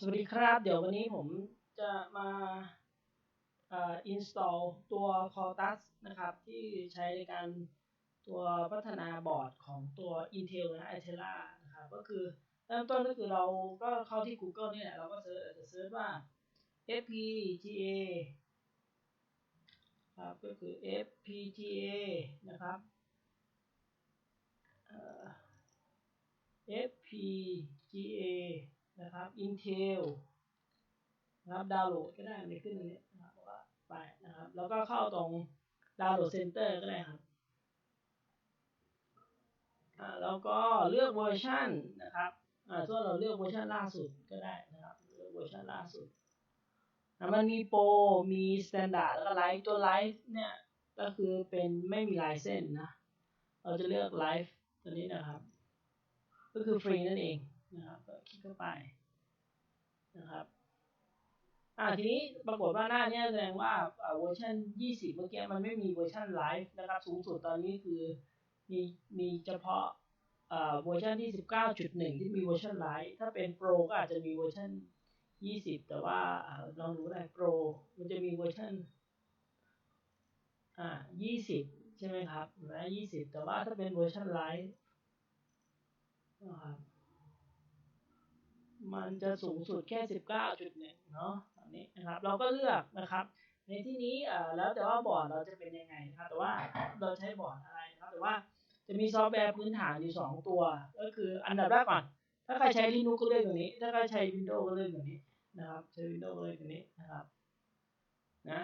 สวัสดีครับ เดี๋ยววันนี้ผมจะมาเอ่อ install ตัว Cortex นะครับ ที่ใช้ในการตัวพัฒนาบอร์ดของตัว Intel นะ Itera นะครับ ก็คือเริ่มต้นก็คือเราก็เข้าที่ Google นี่แหละ เราก็เซิร์ชอจจะเซิร์ชว่า FPGA ครับ ก็คือ FPGA นะครับเอ่อ FPGA นะครับ Intel นะครับดาวน์โหลดก็ได้ในขึ้นตรงนี้นะครับบอกว่าไปนะครับ แล้วก็เข้าตรงดาวน์โหลดเซ็นเตอร์ก็ได้ครับอ่าแล้วก็เลือกเวอร์ชันนะครับอ่าถ้าเราเลือกเวอร์ชันล่าสุดก็ได้นะครับเลือกเวอร์ชันล่าสุดอ่ามันมีโปรมีสแตนดาร์ดแล้วก็ไลฟ์ตัวไลฟ์เนี่ยก็คือเป็นไม่มีลายเส้นนะ เราจะเลือกไลฟ์ตัวนี้นะครับ ก็คือฟรีนั่นเอง นะครับก็คลิกเข้าไปนะครับอ่าทีนี้ปรากฏว่าหน้านี้แสดงว่าเวอร์ชัน20 เมื่อกี้มันไม่มีเวอร์ชันไลฟ์นะครับสูงสุดตอนนี้คือมีมีเฉพาะเวอร์ชันที่19.1 ที่มีเวอร์ชันไลฟ์ถ้าเป็นโปรก็อาจจะมีเวอร์ชัน20 แต่ว่าลองดูได้โปรมันจะมีเวอร์ชันอ่า20 ใช่ไหมครับนะ20 แต่ว่าถ้าเป็นเวอร์ชันไลฟ์นะครับ มันจะสูงสุดแค่ 19.1 เนาะอันนี้นะครับเราก็เลือกนะครับ ในที่นี้เอ่อแล้วแต่ว่าบอร์ดเราจะเป็นยังไงนะครับแต่ว่าเราใช้บอร์ดอะไรนะครับแต่ว่าจะมีซอฟต์แวร์พื้นฐานอยู่ 2 ตัว ก็คืออันดับแรกก่อน ถ้าใครใช้ Linux ก็เลือกตัวนี้ ถ้าใครใช้ Windows ก็เลือกตัวนี้นะครับใช้ Windows ก็เลือกตัวนี้นะครับนะ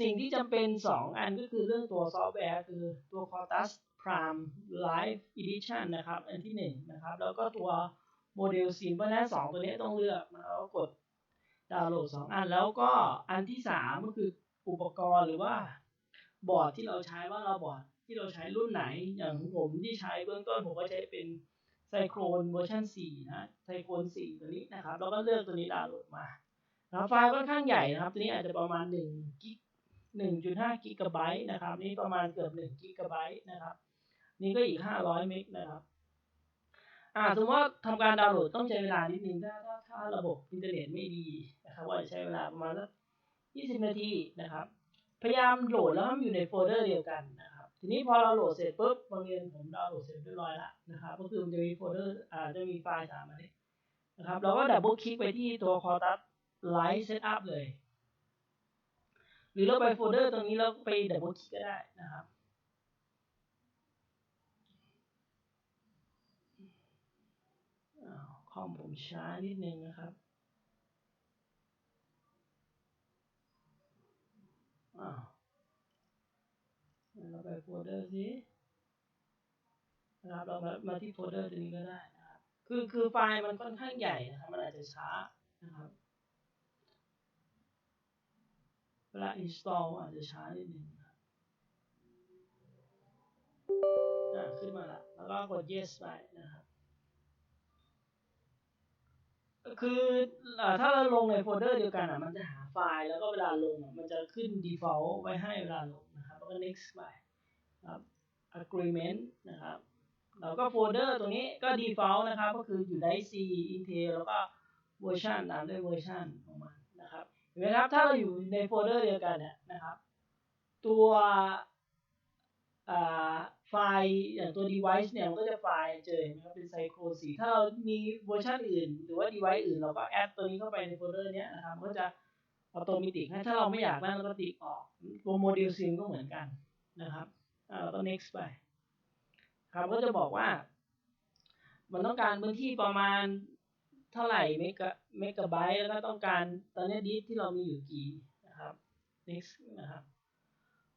สิ่งที่จำเป็น 2 อันก็คือเรื่องตัวซอฟต์แวร์คือตัว Cortex Prime Live Edition นะครับ อันที่ 1 นะครับ แล้วก็ตัว โมเดลซีนเพราะฉะนั้นสองตัวนี้ต้องเลือกแล้วกดดาวน์โหลด2อันแล้วก็อันที่3ก็คืออุปกรณ์หรือว่าบอร์ดที่เราใช้ว่าเราบอร์ดที่เราใช้รุ่นไหนอย่างผมที่ใช้เบื้องต้นผมก็ใช้เป็นไซโครนเวอร์ชัน4นะไซโครน4ตัวนี้นะครับแล้วก็เลือกตัวนี้ดาวน์โหลดมาไฟล์ค่อนข้างใหญ่นะครับ ตัวนี้อาจจะประมาณ1กิก1.5กิกะไบต์นะครับ นี่ประมาณเกือบ1กิกะไบต์นะครับ นี่ก็อีก 500เมกนะครับ อ่าสมมติว่าทำการดาวน์โหลดต้องใช้เวลานิดนึงถ้าถ้าถ้าระบบอินเทอร์เน็ตไม่ดีนะครับว่าจะใช้เวลาประมาณสัก20นาทีนะครับ พยายามโหลดแล้วให้มันอยู่ในโฟลเดอร์เดียวกันนะครับ ทีนี้พอเราโหลดเสร็จปุ๊บบางเรียนผมดาวน์โหลดเสร็จเรียบร้อยล้วนะครับ ก็คือมันจะมีโฟลเดอร์อ่าจะมีไฟล์สามอันนี้นะครับเราก็ดับเบิลคลิกไปที่ตัว Cortex Live Setup เลย หรือเราไปโฟลเดอร์ตรงนี้แล้วไปดับเบิลคลิกก็ได้นะครับค อมผมช้านิดนึงนะครับอ้าวเราไปโฟลเดอร์สินะครับเรามาที่โฟลเดอร์ตัวนี้ก็ได้นะครับ คือคือไฟล์มันค่อนข้างใหญ่นะครับ มันอาจจะช้านะครับ เวลา install อาจจะช้านิดนึงครับขึ้นมาละแล้วก็กด yes ไปนะครับ คือถ้าเราลงในโฟลเดอร์เดียวกันอะมันจะหาไฟล์ แล้วก็เวลาลงมันจะขึ้น default ไว้ให้เวลาลงนะครับ แล้วก็ next ไปครับ agreement นะครับเราก็โฟลเดอร์ตรงนี้ก็ default นะครับ ก็คืออยู่ใน C Intel แล้วก็เวอร์ชันตามด้วยเวอร์ชันของมันนะครับเห็นไหมครับ ถ้าเราอยู่ในโฟลเดอร์เดียวกันเนี่ยนะครับ ตัว ไฟล์อย่างตัว device เนี่ยมันก็จะไฟล์เจอนะครับเป็นไซโครสีถ้าเรามีเวอร์ชันอื่น หรือว่า device อื่นเราก็แอดตัวนี้เข้าไปในโฟลเดอร์เนี้ยนะครับก็จะอัตโนมัติให้ถ้าเราไม่อยากนั่นเราก็ติ๊กออกตัวโมเดลซิมก็เหมือนกันนะครับเราก็ next ไปครับก็จะบอกว่า มันต้องการพื้นที่ประมาณเท่าไหร่เมกะเมกะไบต์แล้วก็ต้องการตอนนี้ดิสที่เรามีอยู่กี่นะครับ next นะครับ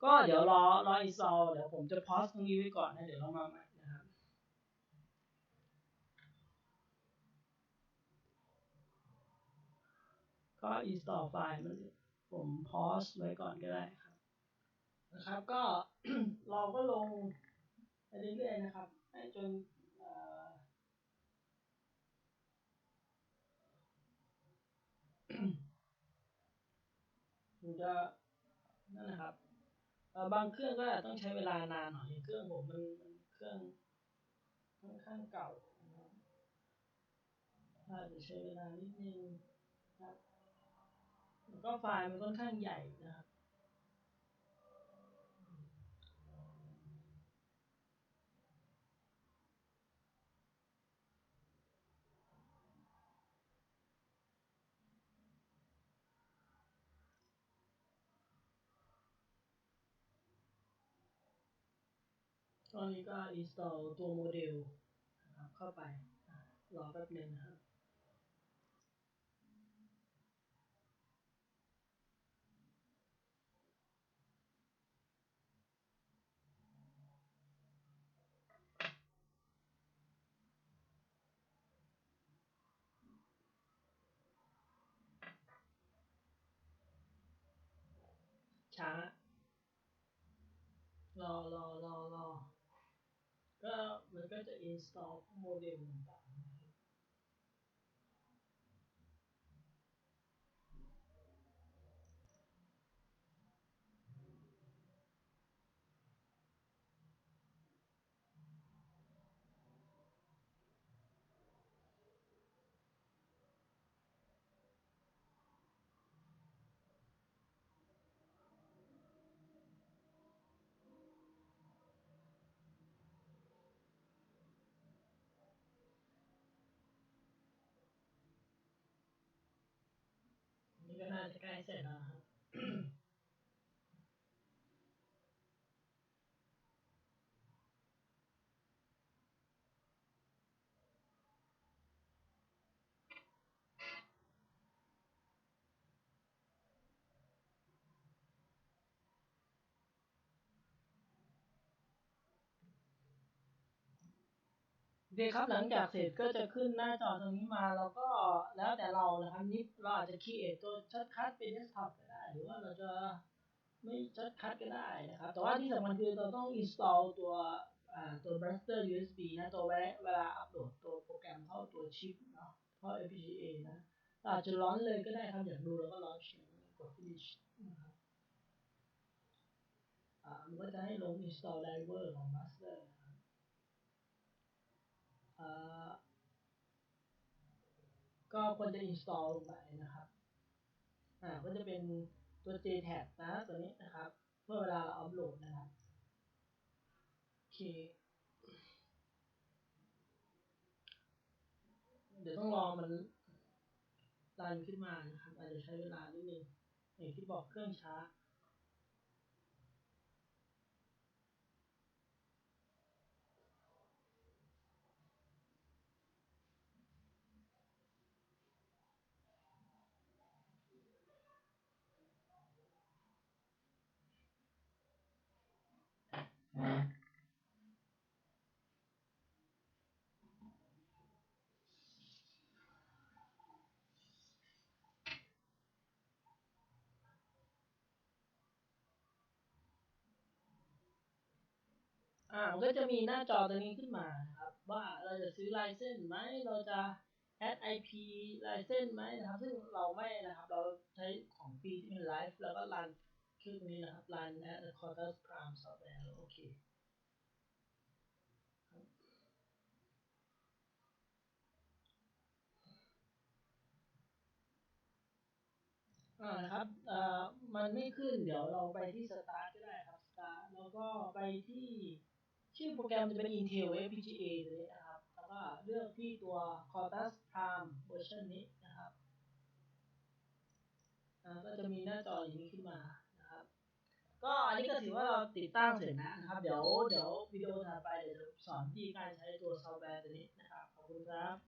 ก็เดี๋ยวรอรออินสตอลเดี๋ยวผมจะพอสตรงนี้ไว้ก่อนนะเดี๋ยวเรามาใหม่นะครับก็อินสตอลไฟล์มันผมพอสไว้ก่อนก็ได้ครับนะครับก็เราก็ลงไปเรื่อยๆนะครับให้จนมันจะนั่นนะครับ บางเครื่องก็ต้องใช้เวลานานหน่อยเครื่องผมมันเครื่องค่อนข้างเก่าอาจจะใช้เวลานิดนึงครับแล้วก็ไฟล์มันค่อนข้างใหญ่นะครับ ตอนนี้ก็ install ตัวโมเดลนะครับเข้าไปรอแป๊บหนึงนะครับช้ารอรอรอ ก็มันก็จะ install โมเดลต่าง ก็น่าจะใกล้เสร็จแล้วครับ เคครับหลังจากเสร็จก็จะขึ้นหน้าจอตรงนี้มาแล้วก็แล้วแต่เรานะครับนี่เราอาจจะ create ตัวช็อตคัทเป็น desktop ก็ได้ หรือว่าเราจะไม่ช็อตคัทก็ได้นะครับ แต่ว่าที่สำคัญคือเราต้อง install ตัวตัว Blaster USB นะตัวเวลาเวลาอัปโหลดตัวโปรแกรมเข้าตัวชิปเนาะเข้า FPGA นะอาจจะร้อนเลยก็ได้ครับอยากดูแล้วก็ launch กด finish นะครับอ่ามันก็จะให้ลง install driver ของ Blaster นะ ก็ควรจะ install ลงไปนะครับ อ่า ก็จะเป็นตัว JTAG นะตัวนี้นะครับ เมื่อเวลาเราอัปโหลดนะครับโอเคเดี๋ยวต้องรอมันรันขึ้นมานะครับ อาจจะใช้เวลานิดนึงอย่างที่บอกเครื่องช้า อ่ามันก็จะมีหน้าจอตัวนี้ขึ้นมานะครับ ว่าเราจะซื้อไลเซนไหมเราจะ add IP ไลเซนไหมนะครับ ซึ่งเราไม่นะครับ เราใช้ของฟรีที่เป็นไลฟ์แล้วก็รัน เครื่องนี้นะครับรัน at the Quartus Prime Software โอเคอ่านะครับเอ่อมันไม่ขึ้น เดี๋ยวเราไปที่ Start ก็ได้ครับ Start แล้วก็ไปที่ชื่อโปรแกรมจะเป็น Intel FPGA ตัวนี้นะครับ แล้วก็เลือกที่ตัว Quartus Prime เวอร์ชันนี้นะครับอ่าก็จะมีหน้าจออย่างนี้ขึ้นมา ก็อันนี้ก็ถือว่าเราติดตั้งเสร็จแล้วนะครับ เดี๋ยวเดี๋ยววิดีโอถัดไปเดี๋ยวจะสอนวิธีการใช้ตัวซอฟต์แวร์ตัวนี้นะครับ ขอบคุณครับ